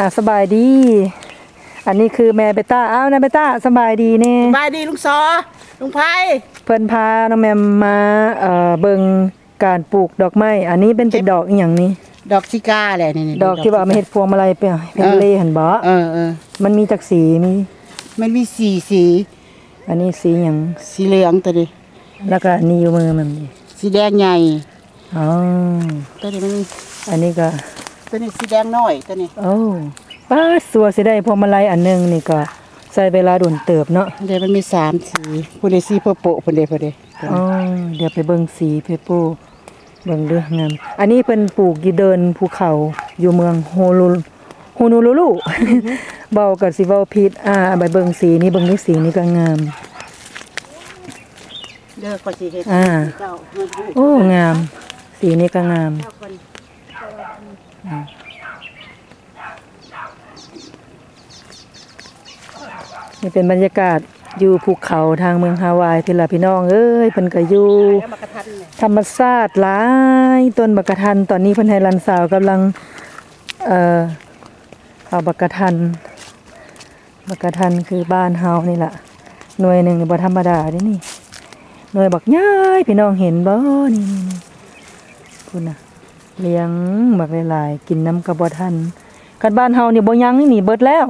อ่าสบายดี อันนี้คือแม่เบต้า อ้าวนายเบต้าสบายดีแน่สบายดีลุงซอลุงไพเพิ่นพาน้องแมมมาเอ่อเบิ่งการปลูกดอกไม้ อันนี้เป็นเป็นดอกอีหยังนี่ ดอกซิก้าแหละนี่ๆดอกที่ว่ามาเฮ็ดพวงมาลัยเปียเป็นเลหั่นบ่เออเออมันมีจักสีมี มันมีสีสี อันนี้สีหยังสีเหลืองตัวนี้แล้วก็อันนี้อยู่มือมันนี่สีแดงใหญ่อ๋อตัวนี้มันมีอันนี้ก็ ตัวนี้สีแดงน้อยตัวนี้โอ้ป้าสัวสิได้พวงมาลัยอันหนึงนี่ก็ใช้เวลาโดนเติบเนาะเดี๋ยวมันมีสามสีผู้ใดสีโปโปะผู้ใดผู้ใดอ๋อเดี๋ยวไปเบิ่งสีเพปูเบิ่งเด้องามอันนี้เพิ่นปลูกอยู่เดินภูเขาอยู่เมืองโฮลูโฮนูลูลูเบากับสิเว้าผิดอ่าไปเบิ่งสีนี้เบิ่งนี่สีนี้ก็งาม เด้อก็สิเฮ็ดอ่า เจ้าเงินผู้โอ้งาม สีนี้ก็งาม เจ้าคน นี่เป็นบรรยากาศอยู่ภูเขาทางเมืองฮาวายพี่ละพี่น้องเอ้ยเพิ่นก็อยู่ธรรมชาติหลายต้นบักกะทันตอนนี้เพิ่นให้ลันสาวกำลังเอ่อเอาบักกะทันบักกะทันคือบ้านเฮานี่แหละหน่วยหนึ่งบ่ธรรมดาด้นี่หน่วยบักย้ายพี่น้องเห็นบ่นี่นี่นี่คุณน่ะ เลี้ยงหมักหลายๆกินน้ำกระบอทันกันบ้านเฮาเนี่ยบอยังนี่หนีเบิดแล้ว